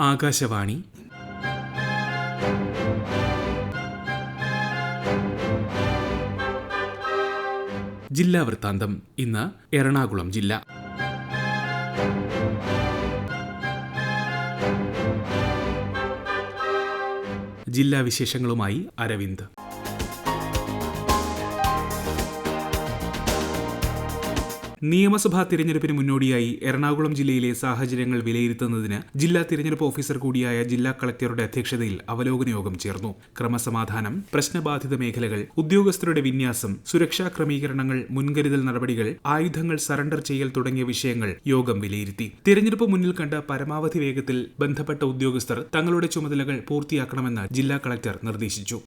ആകാശവാണി. ജില്ലാ വൃത്താന്തം ഇന്ന് എറണാകുളം ജില്ല. ജില്ലാ വിശേഷങ്ങളുമായി അരവിന്ദ്. നിയമസഭാ തിരഞ്ഞെടുപ്പിന് മുന്നോടിയായി എറണാകുളം ജില്ലയിലെ സാഹചര്യങ്ങൾ വിലയിരുത്തുന്നതിന് ജില്ലാ തിരഞ്ഞെടുപ്പ് ഓഫീസർ കൂടിയായ ജില്ലാ കളക്ടറുടെ അധ്യക്ഷതയിൽ അവലോകന യോഗം ചേർന്നു. ക്രമസമാധാനം പ്രശ്നബാധിത മേഖലകൾ ഉദ്യോഗസ്ഥരുടെ വിന്യാസം സുരക്ഷാ ക്രമീകരണങ്ങൾ മുൻകരുതൽ നടപടികൾ ആയുധങ്ങൾ സറണ്ടർ ചെയ്യൽ തുടങ്ങിയ വിഷയങ്ങൾ യോഗം വിലയിരുത്തി. തിരഞ്ഞെടുപ്പ് മുന്നിൽ കണ്ട പരമാവധി വേഗത്തിൽ ബന്ധപ്പെട്ട ഉദ്യോഗസ്ഥർ തങ്ങളുടെ ചുമതലകൾ പൂർത്തിയാക്കണമെന്ന് ജില്ലാ കളക്ടർ നിർദ്ദേശിച്ചു.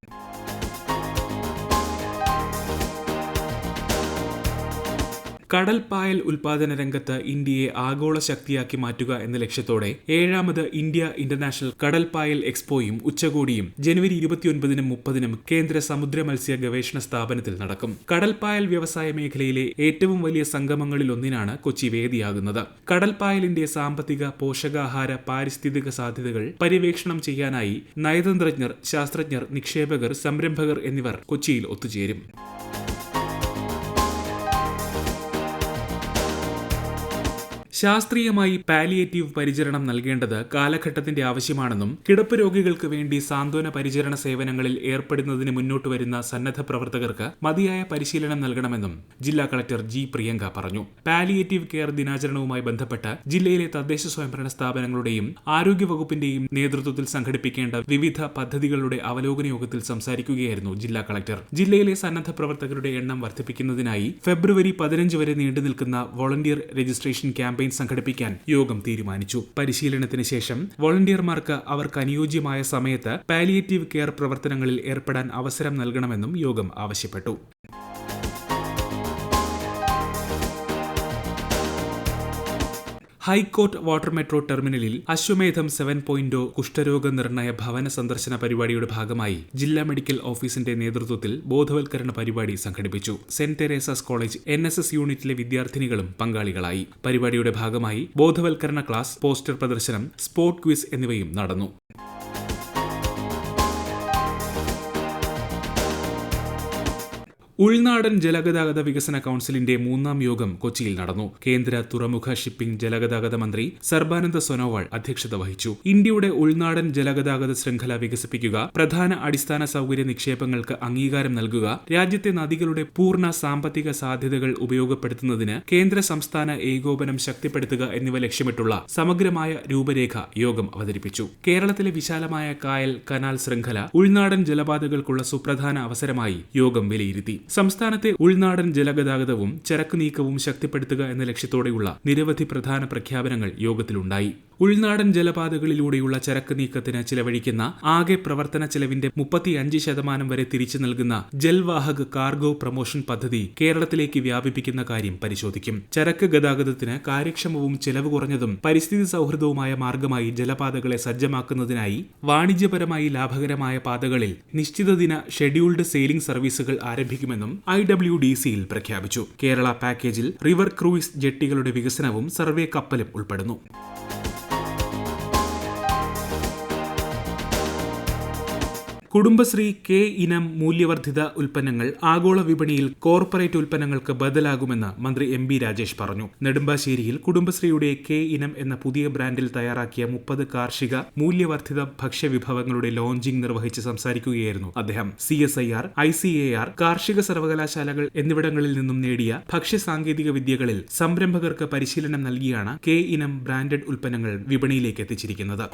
കടൽപ്പായൽ ഉൽപാദന രംഗത്ത് ഇന്ത്യയെ ആഗോള ശക്തിയാക്കി മാറ്റുക എന്ന ലക്ഷ്യത്തോടെ ഏഴാമത് ഇന്ത്യ ഇന്റർനാഷണൽ കടൽപ്പായൽ എക്സ്പോയും ഉച്ചകോടിയും ജനുവരി ഇരുപത്തിയൊൻപതിനും മുപ്പതിനും കേന്ദ്ര സമുദ്ര മത്സ്യ ഗവേഷണ സ്ഥാപനത്തിൽ നടക്കും. കടൽപ്പായൽ വ്യവസായ മേഖലയിലെ ഏറ്റവും വലിയ സംഗമങ്ങളിൽ ഒന്നിനാണ് കൊച്ചി വേദിയാകുന്നത്. കടൽപ്പായലിന്റെ സാമ്പത്തിക പോഷകാഹാര പാരിസ്ഥിതിക സാധ്യതകൾ പര്യവേക്ഷണം ചെയ്യാനായി നയതന്ത്രജ്ഞർ ശാസ്ത്രജ്ഞർ നിക്ഷേപകർ സംരംഭകർ എന്നിവർ കൊച്ചിയിൽ ഒത്തുചേരും. ശാസ്ത്രീയമായി പാലിയേറ്റീവ് പരിചരണം നൽകേണ്ടത് കാലഘട്ടത്തിന്റെ ആവശ്യമാണെന്നും കിടപ്പ് രോഗികൾക്ക് വേണ്ടി സാന്ത്വന പരിചരണ സേവനങ്ങളിൽ ഏർപ്പെടുന്നതിന് മുന്നോട്ട് വരുന്ന സന്നദ്ധ പ്രവർത്തകർക്ക് മതിയായ പരിശീലനം നൽകണമെന്നും ജില്ലാ കളക്ടർ ജി പ്രിയങ്ക പറഞ്ഞു. പാലിയേറ്റീവ് കെയർ ദിനാചരണവുമായി ബന്ധപ്പെട്ട് ജില്ലയിലെ തദ്ദേശ സ്വയംഭരണ സ്ഥാപനങ്ങളുടെയും ആരോഗ്യവകുപ്പിന്റെയും നേതൃത്വത്തിൽ സംഘടിപ്പിക്കേണ്ട വിവിധ പദ്ധതികളുടെ അവലോകന യോഗത്തിൽ സംസാരിക്കുകയായിരുന്നു ജില്ലാ കളക്ടർ. ജില്ലയിലെ സന്നദ്ധ പ്രവർത്തകരുടെ എണ്ണം വർദ്ധിപ്പിക്കുന്നതിനായി ഫെബ്രുവരി പതിനഞ്ച് വരെ നീണ്ടുനിൽക്കുന്ന വോളണ്ടിയർ രജിസ്ട്രേഷൻ ക്യാമ്പയിൻ സംഘടിപ്പിക്കാൻ യോഗം തീരുമാനിച്ചു. പരിശീലനത്തിന് ശേഷം വോളണ്ടിയർമാർക്ക് അവർക്ക് അനുയോജ്യമായ സമയത്ത് പാലിയേറ്റീവ് കെയർ പ്രവർത്തനങ്ങളിൽ ഏർപ്പെടാൻ അവസരം നൽകണമെന്നും യോഗം ആവശ്യപ്പെട്ടു. ഹൈക്കോർട്ട് വാട്ടർ മെട്രോ ടെർമിനലിൽ അശ്വമേധം സെവൻ പോയിന്റ് കുഷ്ഠരോഗ നിർണയ ഭവന സന്ദർശന പരിപാടിയുടെ ഭാഗമായി ജില്ലാ മെഡിക്കൽ ഓഫീസിന്റെ നേതൃത്വത്തിൽ ബോധവൽക്കരണ പരിപാടി സംഘടിപ്പിച്ചു. Saint Teresa's college N S S യൂണിറ്റിലെ വിദ്യാർത്ഥിനികളും പങ്കാളികളായി. പരിപാടിയുടെ ഭാഗമായി ബോധവൽക്കരണ ക്ലാസ് പോസ്റ്റർ പ്രദർശനം സ്പോർട് ക്വിസ് എന്നിവയും നടന്നു. ഉൾനാടൻ ജലഗതാഗത വികസന കൌൺസിലിന്റെ മൂന്നാം യോഗം കൊച്ചിയിൽ നടന്നു. കേന്ദ്ര തുറമുഖ ഷിപ്പിംഗ് ജലഗതാഗത മന്ത്രി സർബാനന്ദ സോനോവാൾ അധ്യക്ഷത വഹിച്ചു. ഇന്ത്യയുടെ ഉൾനാടൻ ജലഗതാഗത ശൃംഖല വികസിപ്പിക്കുക പ്രധാന അടിസ്ഥാന സൗകര്യ നിക്ഷേപങ്ങൾക്ക് അംഗീകാരം നൽകുക രാജ്യത്തെ നദികളുടെ പൂർണ സാമ്പത്തിക സാധ്യതകൾ ഉപയോഗപ്പെടുത്തുന്നതിന് കേന്ദ്ര സംസ്ഥാന ഏകോപനം ശക്തിപ്പെടുത്തുക എന്നിവ ലക്ഷ്യമിട്ടുള്ള സമഗ്രമായ രൂപരേഖ യോഗം അവതരിപ്പിച്ചു. കേരളത്തിലെ വിശാലമായ കായൽ കനാൽ ശൃംഖല ഉൾനാടൻ ജലപാതകൾക്കുള്ള സുപ്രധാന അവസരമായി യോഗം വിലയിരുത്തി. സംസ്ഥാനത്തെ ഉൾനാടൻ ജലഗതാഗതവും ചരക്ക് നീക്കവും ശക്തിപ്പെടുത്തുക എന്ന ലക്ഷ്യത്തോടെയുള്ള നിരവധി പ്രധാന പ്രഖ്യാപനങ്ങൾ യോഗത്തിലുണ്ടായി. ഉൾനാടൻ ജലപാതകളിലൂടെയുള്ള ചരക്ക് നീക്കത്തിന് ചിലവഴിക്കുന്ന ആകെ പ്രവർത്തന ചെലവിന്റെ മുപ്പത്തിയഞ്ച് ശതമാനം വരെ തിരിച്ചു നൽകുന്ന ജൽവാഹക് കാർഗോ പ്രൊമോഷൻ പദ്ധതി കേരളത്തിലേക്ക് വ്യാപിപ്പിക്കുന്ന കാര്യം പരിശോധിക്കും. ചരക്ക് ഗതാഗതത്തിന് കാര്യക്ഷമവും ചെലവ് കുറഞ്ഞതും പരിസ്ഥിതി സൗഹൃദവുമായ മാർഗമായി ജലപാതകളെ സജ്ജമാക്കുന്നതിനായി വാണിജ്യപരമായി ലാഭകരമായ പാതകളിൽ നിശ്ചിത ദിന ഷെഡ്യൂൾഡ് സെയിലിംഗ് സർവീസുകൾ ആരംഭിക്കുമെന്നും ഐ ഡബ്ല്യു ഡി സിയിൽ പ്രഖ്യാപിച്ചു. കേരള പാക്കേജിൽ റിവർ ക്രൂയിസ് ജെട്ടികളുടെ വികസനവും സർവേ കപ്പലും ഉൾപ്പെടുന്നു. കുടുംബശ്രീ കെ ഇനം മൂല്യവർദ്ധിത ഉൽപ്പന്നങ്ങൾ ആഗോള വിപണിയിൽ കോർപ്പറേറ്റ് ഉൽപ്പന്നങ്ങൾക്ക് ബദലാകുമെന്ന് മന്ത്രി എം ബി രാജേഷ് പറഞ്ഞു. നെടുമ്പാശ്ശേരിയിൽ കുടുംബശ്രീയുടെ കെ ഇനം എന്ന പുതിയ ബ്രാൻഡിൽ തയ്യാറാക്കിയ മുപ്പത് കാർഷിക മൂല്യവർദ്ധിത ഭക്ഷ്യവിഭവങ്ങളുടെ ലോഞ്ചിംഗ് നിർവഹിച്ച് സംസാരിക്കുകയായിരുന്നു അദ്ദേഹം. C S I R I C A R കാർഷിക സർവകലാശാലകൾ എന്നിവിടങ്ങളിൽ നിന്നും നേടിയ ഭക്ഷ്യ സാങ്കേതിക വിദ്യകളിൽ സംരംഭകർക്ക് പരിശീലനം നൽകിയാണ് കെ ഇനം ബ്രാൻഡഡ് ഉൽപ്പന്നങ്ങൾ വിപണിയിലേക്ക് എത്തിച്ചിരിക്കുന്നത്.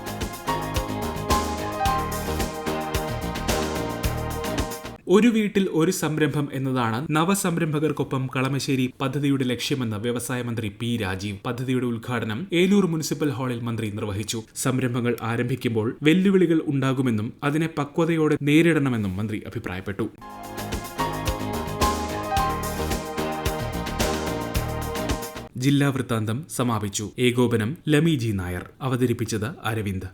ഒരു വീട്ടിൽ ഒരു സംരംഭം എന്നതാണ് നവസംരംഭകർക്കൊപ്പം കളമശ്ശേരി പദ്ധതിയുടെ ലക്ഷ്യമെന്ന് വ്യവസായ മന്ത്രി പി രാജീവ് പദ്ധതിയുടെ ഉദ്ഘാടനം ഏലൂർ മുനിസിപ്പൽ ഹാളിൽ മന്ത്രി നിർവഹിച്ചു. സംരംഭങ്ങൾ ആരംഭിക്കുമ്പോൾ വെല്ലുവിളികൾ ഉണ്ടാകുമെന്നും അതിനെ പക്വതയോടെ നേരിടണമെന്നും മന്ത്രി അഭിപ്രായപ്പെട്ടു. ജില്ലാ വൃത്താന്തം സമാപിച്ചു. ഏകോപനം ലമിജി നായർ. അവതരിപ്പിച്ചത് അരവിന്ദ്.